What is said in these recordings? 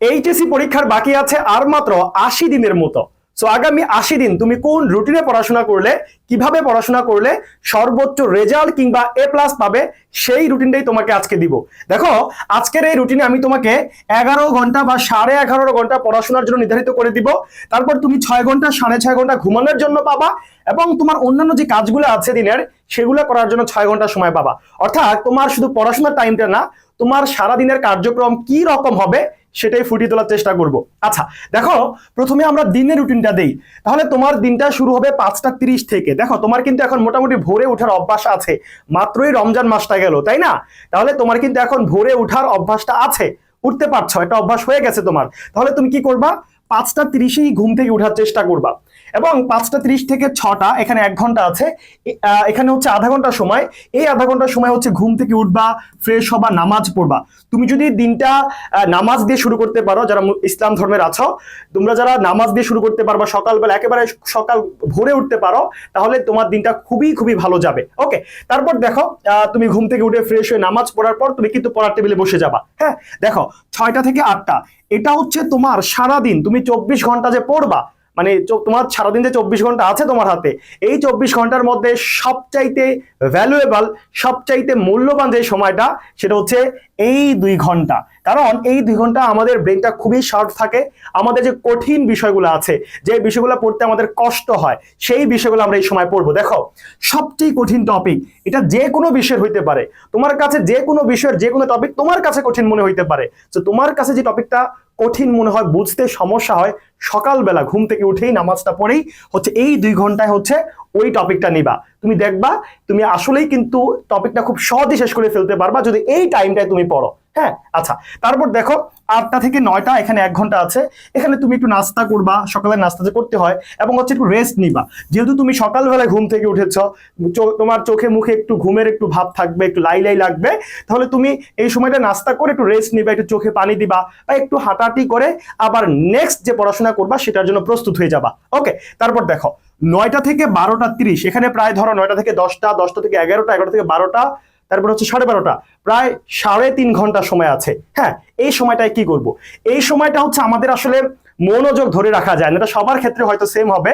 HSC পরীক্ষার বাকি আছে আর মাত্র আশি দিনের মতো। সো আগামী আশি দিন তুমি কোন রুটিনে পড়াশোনা করলে, কীভাবে পড়াশোনা করলে সর্বোচ্চ রেজাল্ট কিংবা এ প্লাস পাবে, সেই রুটিনটাই তোমাকে আজকে দিব। দেখো, আজকের এই রুটিনে আমি তোমাকে এগারো ঘণ্টা বা সাড়ে এগারো ঘণ্টা পড়াশোনার জন্য নির্ধারিত করে দিব। তারপর তুমি ছয় ঘণ্টা, সাড়ে ছয় ঘণ্টা ঘুমানোর জন্য পাবা এবং তোমার অন্যান্য যে কাজগুলো আছে দিনের, সেগুলো করার জন্য ছয় ঘণ্টা সময় পাবা। অর্থাৎ তোমার শুধু পড়াশোনার টাইমটা না, তোমার সারা দিনের কার্যক্রম কি রকম হবে সেটাই ফুটিয়ে তোলার চেষ্টা করব। আচ্ছা দেখো, প্রথমে আমরা দিনের রুটিনটা দেই। তাহলে তোমার দিনটা শুরু হবে পাঁচটা তিরিশ থেকে। দেখো, তোমার কিন্তু এখন মোটামুটি ভোরে ওঠার অভ্যাস আছে। মাত্রই রমজান মাসটা গেল, তাই না? তাহলে তোমার কিন্তু এখন ভোরে ওঠার অভ্যাসটা আছে। উঠতে পারছ, একটা অভ্যাস হয়ে গেছে তোমার। তাহলে তুমি কি করবা? পাঁচটা তিরিশেই ঘুম থেকে উঠার চেষ্টা করবা। এবং পাঁচটা তিরিশ থেকে ছটা এখানে এক ঘণ্টা আছে। এখানে হচ্ছে আধা ঘণ্টা সময়। এই আধা ঘণ্টা সময় হচ্ছে ঘুম থেকে উঠবা, ফ্রেশ হবা, নামাজ পড়বা। তুমি যদি দিনটা নামাজ দিয়ে শুরু করতে পারো, যারা ইসলাম ধর্মের আছো, তোমরা যারা নামাজ দিয়ে শুরু করতে পারবা সকালবেলা, একেবারে সকাল ভোরে উঠতে পারো, তাহলে তোমার দিনটা খুবই খুবই ভালো যাবে। ওকে? তারপর দেখো তুমি ঘুম থেকে উঠে ফ্রেশ হয়ে নামাজ পড়ার পর তুমি কিন্তু পড়ার টেবিলে বসে যাবা। হ্যাঁ? দেখো, ছয়টা থেকে আটটা। এটা হচ্ছে তোমার সারাদিন। তুমি চব্বিশ ঘণ্টা যে পড়বা মানে তোমার সারাদিন যে চব্বিশ ঘণ্টা আছে তোমার হাতে, এই চব্বিশ ঘণ্টার মধ্যে সবচাইতে ভ্যালুয়েবল সবচাইতে মূল্যবান যে সময়টা, সেটা হচ্ছে এই দুই ঘণ্টা। কারণ এই দুই ঘণ্টা আমাদের ব্রেনটা খুবই শার্প থাকে। আমাদের যে কঠিন বিষয়গুলো আছে, যে বিষয়গুলো পড়তে আমাদের কষ্ট হয়, সেই বিষয়গুলো আমরা এই সময় পড়ব। দেখো, সবচেয়ে কঠিন টপিক এটা যে কোনো বিষয়ের হইতে পারে। তোমার কাছে যে কোনো বিষয়ের যে কোনো টপিক তোমার কাছে কঠিন মনে হইতে পারে। তো তোমার কাছে যে টপিকটা কঠিন মনে হয়, বুঝতে সমস্যা হয়। সকালবেলা ঘুম থেকে উঠেই নামাজটা পড়েই হচ্ছে এই দুই ঘন্টায় হচ্ছে ওই টপিকটা নিবা। তুমি দেখবা, তুমি আসলেই কিন্তু টপিকটা খুব সহজে শেষ করে ফেলতে পারবা যদি এই টাইমটায় তুমি পড়ো। হ্যাঁ আচ্ছা। তারপর দেখো, আটটা থেকে নয়টা এখানে এক ঘণ্টা আছে। এখানে তুমি একটু নাস্তা করবা, সকালে নাস্তা যে করতে হয়, এবং হচ্ছে একটু রেস্ট নিবা। যেহেতু তুমি সকালবেলায় ঘুম থেকে উঠেছ তোমার চোখে মুখে একটু ঘুমের একটু ভাব থাকবে, একটু লাই লাই লাগবে, তাহলে তুমি এই সময়টা নাস্তা করে একটু রেস্ট নিবা, একটু চোখে পানি দিবা, বা একটু হাঁটাহাঁটি করে আবার নেক্সট যে পড়াশোনা করবা, সেটার জন্য প্রস্তুত হয়ে যাবা। ওকে তারপর দেখো, নয়টা থেকে বারোটা তিরিশ, এখানে প্রায় ধরো নয়টা থেকে দশটা দশটা থেকে এগারোটা এগারোটা থেকে বারোটা তারপর হচ্ছে সাড়ে বারোটা। প্রায় সাড়ে তিন ঘণ্টা সময় আছে। হ্যাঁ এই সময়টায় কি করব? এই সময়টা হচ্ছে আমাদের আসলে মনোযোগ ধরে রাখা যায় না। সবার ক্ষেত্রে হয়তো সেম হবে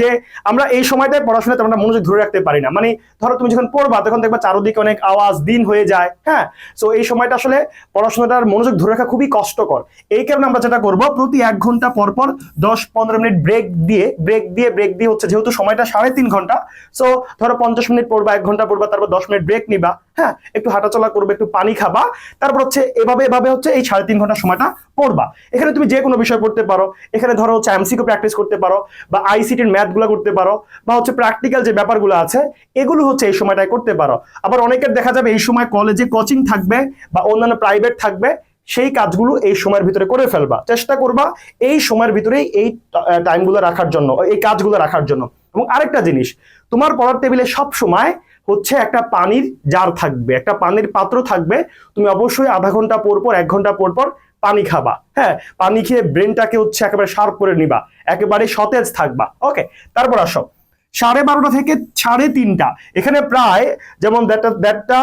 যে আমরা এই সময়টায় পড়াশোনাতে আমরা মনোযোগ ধরে রাখতে পারি না। মানে ধরো তুমি যখন পড়বা, তখন দেখবা চারোদিকে অনেক আওয়াজ দিন হয়ে যায়। হ্যাঁ সো এই সময়টা আসলে পড়াশোনাটার মনোযোগ ধরে রাখা খুবই কষ্টকর। এই কারণে আমরা যেটা করব, প্রতি এক ঘণ্টা পর পর দশ পনেরো মিনিট ব্রেক দিয়ে ব্রেক দিয়ে ব্রেক দিয়ে হচ্ছে যেহেতু সময়টা সাড়ে তিন ঘণ্টা সো ধরো পঞ্চাশ মিনিট পড়বা, এক ঘণ্টা পড়বা, তারপর দশ মিনিট ব্রেক নিবা। হ্যাঁ একটু হাঁটাচলা করবে, একটু পানি খাবা। তারপর হচ্ছে এভাবে এভাবে হচ্ছে এই সাড়ে তিন ঘণ্টা সময়টা পড়বা। এখানে তুমি যে কোনো বিষয় পড়তে পারো। এখানে ধরো হচ্ছে এমসিকিউ প্র্যাকটিস করতে পারো বা আইসিটির ম্যাথগুলো করতে পারো বা হচ্ছে প্র্যাকটিক্যাল যে ব্যাপারগুলো আছে, এগুলো হচ্ছে এই সময়টায় করতে পারো। আবার অনেকের দেখা যাবে এই সময় কলেজে কোচিং থাকবে বা অন্যান্য প্রাইভেট থাকবে, সেই কাজগুলো এই সময়ের ভিতরে করে ফেলবা। চেষ্টা করবা এই সময়ের ভিতরেই এই টাইমগুলো রাখার জন্য, এই কাজগুলো রাখার জন্য। এবং আরেকটা জিনিস, তোমার পড়ার টেবিলে সব সময় হচ্ছে একটা পানির জার থাকবে, একটা পানির পাত্র থাকবে। তুমি অবশ্যই আধা ঘণ্টা পর পর, এক ঘণ্টা পর পর পানি খাবা হ্যাঁ? পানি খেয়ে ব্রেনটাকে হচ্ছে একেবারে শার্প করে নিবা, একেবারে সতেজ থাকবা ওকে তারপর আসো, সাড়ে বারোটা থেকে সাড়ে তিনটা, এখানে প্রায় যেমন দেড়টা দেড়টা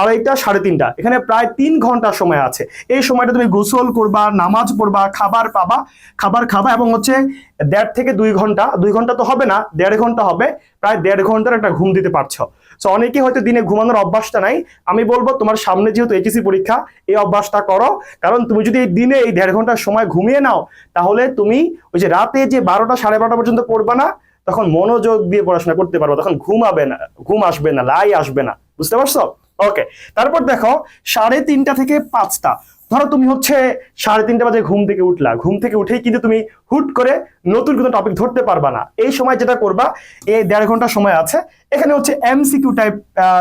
আড়াইটা, সাড়ে তিনটা, এখানে প্রায় তিন ঘণ্টা সময় আছে। এই সময়টা তুমি গোসল করবা, নামাজ পড়বা, খাবার পাবা, খাবার খাবা এবং হচ্ছে দেড় থেকে দুই ঘণ্টা দুই ঘণ্টা তো হবে না, দেড় ঘণ্টা হবে, প্রায় দেড় ঘণ্টার একটা ঘুম দিতে পারছ। সো অনেকে হয়তো দিনে ঘুমানোর অভ্যাসটা নাই। আমি বলব, তোমার সামনে যেহেতু এইচএসসি পরীক্ষা, এই অভ্যাসটা করো। কারণ তুমি যদি এই দিনে এই দেড় ঘণ্টার সময় ঘুমিয়ে নাও, তাহলে তুমি ওই যে রাতে যে বারোটা সাড়ে বারোটা পর্যন্ত পড়বা না, তখন মনোযোগ দিয়ে পড়াশোনা করতে পারব। তখন ঘুমাবে না, ঘুম আসবে না, লাই আসবে না। বুঝতে পারছ? ওকে তারপর দেখো, সাড়ে তিনটা থেকে পাঁচটা। ধরো তুমি হচ্ছে সাড়ে তিনটা বাজে ঘুম থেকে উঠলা। ঘুম থেকে উঠেই কিন্তু তুমি হুট করে নতুন কোনো টপিক ধরতে পারবা না। এই সময় যেটা করবা, এই দেড় ঘণ্টা সময় আছে। এখানে হচ্ছে এমসিকিউ টাইপ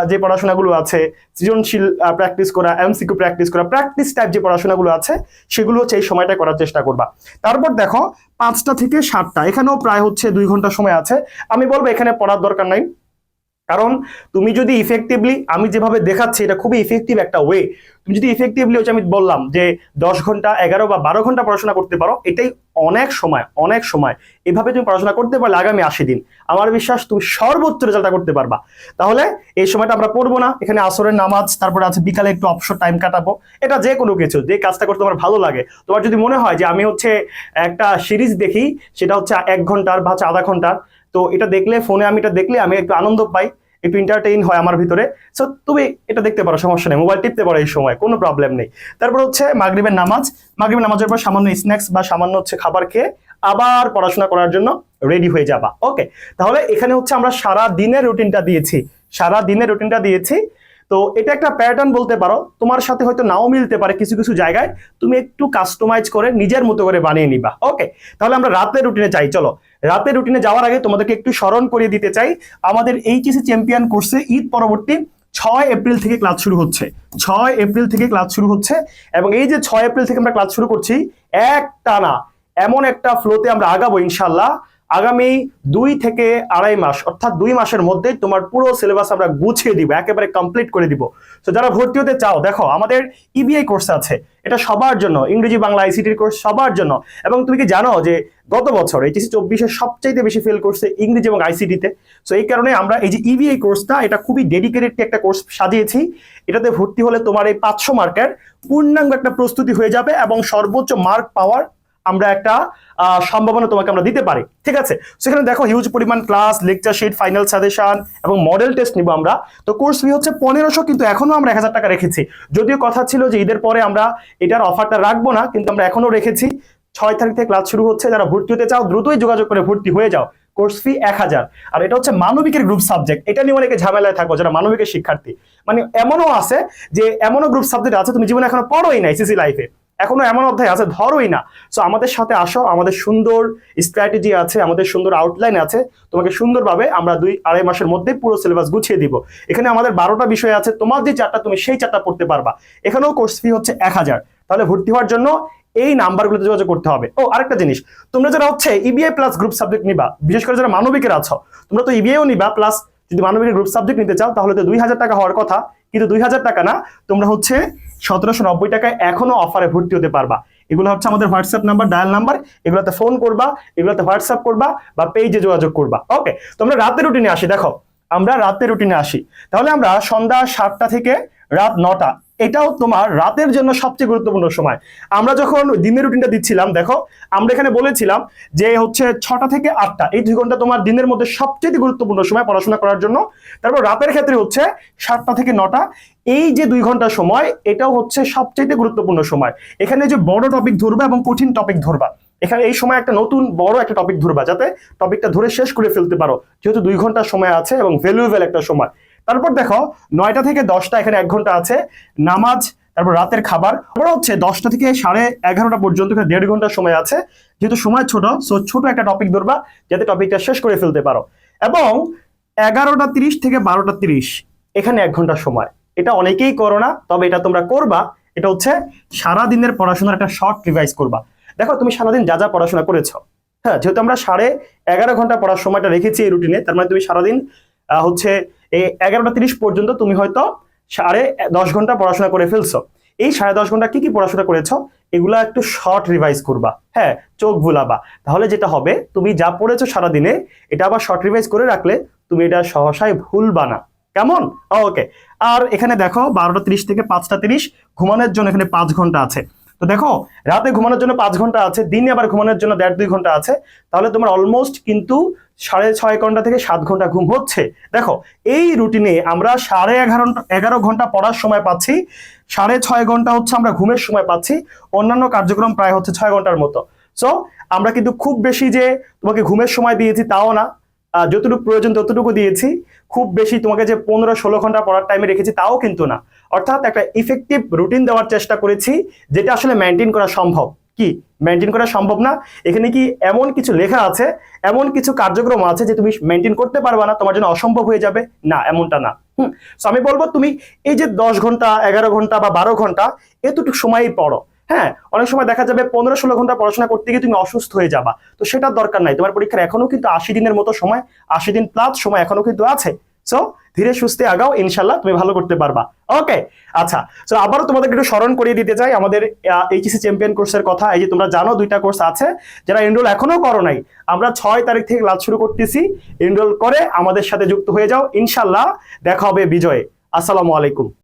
যে পড়াশোনাগুলো আছে, সৃজনশীল প্র্যাকটিস করা এমসিকিউ প্র্যাকটিস করা প্র্যাকটিস টাইপ যে পড়াশোনাগুলো আছে, সেগুলো হচ্ছে এই সময়টা করার চেষ্টা করবা। তারপর দেখো, পাঁচটা থেকে সাতটা, এখানেও প্রায় হচ্ছে দুই ঘণ্টা সময় আছে। আমি বলব এখানে পড়ার দরকার নাই। কারণ তুমি যদি ইফেক্টিভলি আমি যেভাবে দেখাচ্ছি, এটা খুবই ইফেক্টিভ একটা ওয়ে তুমি যদি ইফেক্টিভলি হচ্ছে আমি বললাম যে দশ ঘণ্টা, এগারো বা বারো ঘণ্টা পড়াশোনা করতে পারো, এটাই অনেক সময় অনেক সময়। এভাবে তুমি পড়াশোনা করতে পারলে আগামী আশি দিন। আমার বিশ্বাস তুমি সর্বোচ্চ রেজাল্টটা করতে পারবা। তাহলে এই সময়টা আমরা পড়ব না, এখানে আসরের নামাজ, তারপরে আছে বিকালে একটু অবসর টাইম কাটাবো। এটা যে কোনো কিছু, যে কাজটা করতে তোমার ভালো লাগে। তোমার যদি মনে হয় যে আমি হচ্ছে একটা সিরিজ দেখি, সেটা হচ্ছে এক ঘণ্টার বা আধা ঘণ্টার তো এটা দেখলে ফোনে আমি এটা দেখলে আমি একটু আনন্দ পাই, একটু এন্টারটেইন হয় আমার ভিতরে। সো তুমি এটা দেখতে পারো, সমস্যা নেই মোবাইল টিপতে পারো এই সময়, কোনো প্রবলেম নেই। তারপর হচ্ছে মাগরিবের নামাজ, মাগরিবের নামাজের পর সামান্য স্ন্যাক্স বা সামান্য হচ্ছে খাবার খেয়ে আবার পড়াশোনা করার জন্য রেডি হয়ে যাবা। ওকে তাহলে এখানে হচ্ছে আমরা সারা দিনের রুটিনটা দিয়েছি, সারা দিনের রুটিনটা দিয়েছি। তো এটা একটা প্যাটার্ন বলতে পারো। তোমার সাথে হয়তো নাও মিলতে পারে কিছু কিছু জায়গায়। তুমি একটু কাস্টমাইজ করে নিজের মতো করে বানিয়ে নিবা। ওকে তাহলে আমরা রাতের রুটিনে যাই, চলো। রাতের রুটিনে যাওয়ার আগে তোমাদেরকে একটু স্মরণ করিয়ে দিতে চাই। আমাদের এইচএসি চ্যাম্পিয়ন কোর্সে ঈদ পরবর্তী ছয় এপ্রিল থেকে ক্লাস শুরু হচ্ছে। ছয় এপ্রিল থেকে ক্লাস শুরু হচ্ছে। এবং এই যে ছয় এপ্রিল থেকে আমরা ক্লাস শুরু করছি এক টানা এমন একটা ফ্লোতে আমরা আগাবো ইনশাল্লাহ আগামী দুই থেকে আড়াই মাস, অর্থাৎ দুই মাসের মধ্যে তোমার পুরো সিলেবাস আমরা গুছিয়ে দিব, একেবারে কমপ্লিট করে দিব। তো যারা ভর্তি হতে চাও, দেখো, আমাদের ইবিআই কোর্স আছে। এটা সবার জন্য, ইংরেজি, বাংলা আইসিটির কোর্স সবার জন্য। এবং তুমি কি জানো যে গত বছর এইচএসি চব্বিশে সবচাইতে বেশি ফেল করছে ইংরেজি এবং আইসিটিতে সো এই কারণে আমরা এই যে ইবিআই কোর্সটা এটা খুবই ডেডিকেটেড একটা কোর্স সাজিয়েছি। এটাতে ভর্তি হলে তোমার এই পাঁচশো মার্কের পূর্ণাঙ্গ একটা প্রস্তুতি হয়ে যাবে এবং সর্বোচ্চ মার্ক পাওয়ার আমরা একটা সম্ভাবনা তোমাকে আমরা দিতে পারি। ঠিক আছে? সেখানে দেখো হিউজ পরিমাণ class lecture sheet final suggestion এবং মডেল টেস্ট নিব আমরা। তো কোর্স ফি হচ্ছে পনেরোশো, কিন্তু এখনও আমরা এক হাজার টাকা রেখেছি। যদিও কথা ছিল যে ঈদের পরে আমরা এটার অফারটা রাখব না, কিন্তু আমরা এখনও রেখেছি। ছয় তারিখ থেকে ক্লাস শুরু হচ্ছে, যারা ভর্তি হতে চাও, দ্রুতই যোগাযোগ করে ভর্তি হয়ে যাও। কোর্স ফি এক হাজার। আর এটা হচ্ছে মানবিকের গ্রুপ সাবজেক্ট এটা নিয়ে অনেকে ঝামেলায় থাকো যারা মানবিকের শিক্ষার্থী। মানে এমনও আছে যে, এমনও গ্রুপ সাবজেক্ট আছে, তুমি জীবনে এখনও পড়োই না সিসি লাইফে এখনও এমন অধ্যায় আছে, ধরোই না। সো আমাদের সাথে আসো, আমাদের সুন্দর স্ট্র্যাটেজি আছে, আমাদের সুন্দর আউটলাইন আছে। তোমাকে সুন্দরভাবে আমরা দুই আড়াই মাসের মধ্যে পুরো সিলেবাস গুছিয়ে দিব। এখানে আমাদের বারোটা বিষয় আছে, তোমার যে চারটা তুমি সেই চারটা পড়তে পারবা। এখানেও কোর্স ফি হচ্ছে এক হাজার। তাহলে ভর্তি হওয়ার জন্য এই নাম্বারগুলোতে যোগাযোগ করতে হবে। ও, আরেকটা জিনিস, তোমরা যারা হচ্ছে ইবিআই প্লাস গ্রুপ সাবজেক্ট নিবা, বিশেষ করে যারা মানবিকের আছো, তোমরা তো ইবিআইও নিবা প্লাস যদি মানবিকের গ্রুপ সাবজেক্ট নিতে চাও, তাহলে তো দুই হাজার টাকা হওয়ার কথা। কিন্তু দুই হাজার টাকা না, তোমরা হচ্ছে সতেরোশো নব্বই টাকায় এখনও অফারে ভর্তি হতে পারবা। এগুলো হচ্ছে আমাদের হোয়াটসঅ্যাপ নাম্বার ডায়াল নাম্বার এগুলোতে ফোন করবা, এগুলোতে হোয়াটসঅ্যাপ করবা বা পেজে যোগাযোগ করবা। ওকে তোমরা রাতের রুটিনে আসি, দেখো, আমরা রাতের রুটিনে আসি। তাহলে আমরা সন্ধ্যা সাতটা থেকে রাত নটা এটাও তোমার রাতের জন্য সবচেয়ে গুরুত্বপূর্ণ সময়। আমরা যখন দিনের রুটিনটা দিচ্ছিলাম, দেখো, আমরা এখানে বলেছিলাম যে হচ্ছে ছটা থেকে আটটা, এই দুই ঘণ্টা তোমার দিনের মধ্যে সবচেয়ে গুরুত্বপূর্ণ সময় পড়াশোনা করার জন্য। তারপর রাতের ক্ষেত্রে হচ্ছে সাতটা থেকে নটা, এই যে দুই ঘণ্টা সময়, এটাও হচ্ছে সবচেয়ে গুরুত্বপূর্ণ সময়। এখানে যে বড় টপিক ধরবা এবং কঠিন টপিক ধরবা, এখানে এই সময় একটা নতুন বড় একটা টপিক ধরবা, যাতে টপিকটা ধরে শেষ করে ফেলতে পারো। যেহেতু দুই ঘণ্টা সময় আছে এবং ভ্যালুয়েবল একটা সময়। তারপর দেখো, নয়টা থেকে দশটা এখানে এক ঘণ্টা আছে, নামাজ, তারপর রাতের খাবার। তারপর হচ্ছে দশটা থেকে সাড়ে এগারোটা পর্যন্ত এখানে দেড় ঘণ্টা সময় আছে। যেহেতু সময় ছোট সো ছোট একটা টপিক ধরবা, যাতে টপিকটা শেষ করে ফেলতে পারো। এবং এগারোটা তিরিশ থেকে বারোটা তিরিশ, এখানে এক ঘণ্টা সময়। এটা অনেকেই করো না, তবে এটা তোমরা করবা। এটা হচ্ছে সারা দিনের পড়াশোনার একটা শর্ট রিভাইজ করবা। দেখো, তুমি সারাদিন যা যা পড়াশোনা করেছ হ্যাঁ যেহেতু আমরা সাড়ে এগারো ঘণ্টা পড়ার সময়টা রেখেছি এই রুটিনে তার মানে তুমি সারাদিন হচ্ছে এই এগারোটা তিরিশ পর্যন্ত তুমি হয়তো সাড়ে দশ ঘণ্টা পড়াশোনা করে ফেলছো। এই সাড়ে দশ ঘণ্টা কি কি পড়াশোনা করেছ? এগুলা একটু শর্ট রিভাইজ করবা। হ্যাঁ চোখ ভুলাবা তাহলে যেটা হবে, তুমি যা পড়েছো সারাদিনে, এটা আবার শর্ট রিভাইজ করে রাখলে তুমি এটা সহসায় ভুলবা না। কেমন? ওকে আর এখানে দেখো, বারোটা তিরিশ থেকে পাঁচটা তিরিশ, ঘুমানোর জন্য এখানে পাঁচ ঘণ্টা আছে। তো দেখো, রাতে ঘুমানোর জন্য পাঁচ ঘণ্টা আছে, দিনে আবার ঘুমানোর জন্য দেড় দুই ঘণ্টা আছে, তাহলে তোমার অলমোস্ট কিন্তু সাড়ে ছয় ঘণ্টা থেকে সাত ঘণ্টা ঘুম হচ্ছে। দেখো, এই রুটিনে আমরা সাড়ে এগারো এগারো ঘণ্টা পড়ার সময় পাচ্ছি, সাড়ে ছয় ঘণ্টা হচ্ছে আমরা ঘুমের সময় পাচ্ছি, অন্যান্য কার্যক্রম প্রায় হচ্ছে ছয় ঘণ্টার মতো। সো আমরা কিন্তু খুব বেশি যে তোমাকে ঘুমের সময় দিয়েছি তাও না যতটুকু প্রয়োজন ততটুকু দিয়েছি। খুব বেশি তোমাকে যে পনেরো ষোলো ঘণ্টা পড়ার টাইমে রেখেছি তাও কিন্তু না। অর্থাৎ একটা ইফেক্টিভ রুটিন দেওয়ার চেষ্টা করেছি, যেটা আসলে মেনটেন করা সম্ভব। কি? মেনটেন করা সম্ভব না। এখানে কি এমন কিছু লেখা আছে, এমন কিছু কার্যক্রম আছে যে তুমি মেনটেন করতে পারবে না, তোমার জন্য অসম্ভব হয়ে যাবে। না, এমনটা না। হুম আমি বলব তুমি এই যে দশ ঘণ্টা, এগারো ঘণ্টা বা বারো ঘণ্টা, এতটুকু সময়ই পড়ো। হ্যাঁ অনেক সময় দেখা যাবে পনেরো ষোলো ঘণ্টা পড়াশোনা করতে গিয়ে তুমি অসুস্থ হয়ে যাবা। তো সেটার দরকার নাই। তোমার পরীক্ষার এখনও কিন্তু আশি দিনের মতো সময়, আশি দিন প্লাস সময় এখনও কিন্তু আছে। সো ধীরে সুস্থে আগাও ইনশাল্লাহ তুমি ভালো করতে পারবা। ওকে আচ্ছা। সো আবারও তোমাদেরকে একটু স্মরণ করিয়ে দিতে চাই আমাদের এইচএসি চ্যাম্পিয়ন কোর্সের কথা। এই যে তোমরা জানো দুইটা কোর্স আছে। যারা এনরোল এখনও করো নাই, আমরা ছয় তারিখ থেকে ক্লাস শুরু করতেছি। এনরোল করে আমাদের সাথে যুক্ত হয়ে যাও। ইনশাল্লাহ দেখা হবে বিজয়ে। আসসালামু আলাইকুম।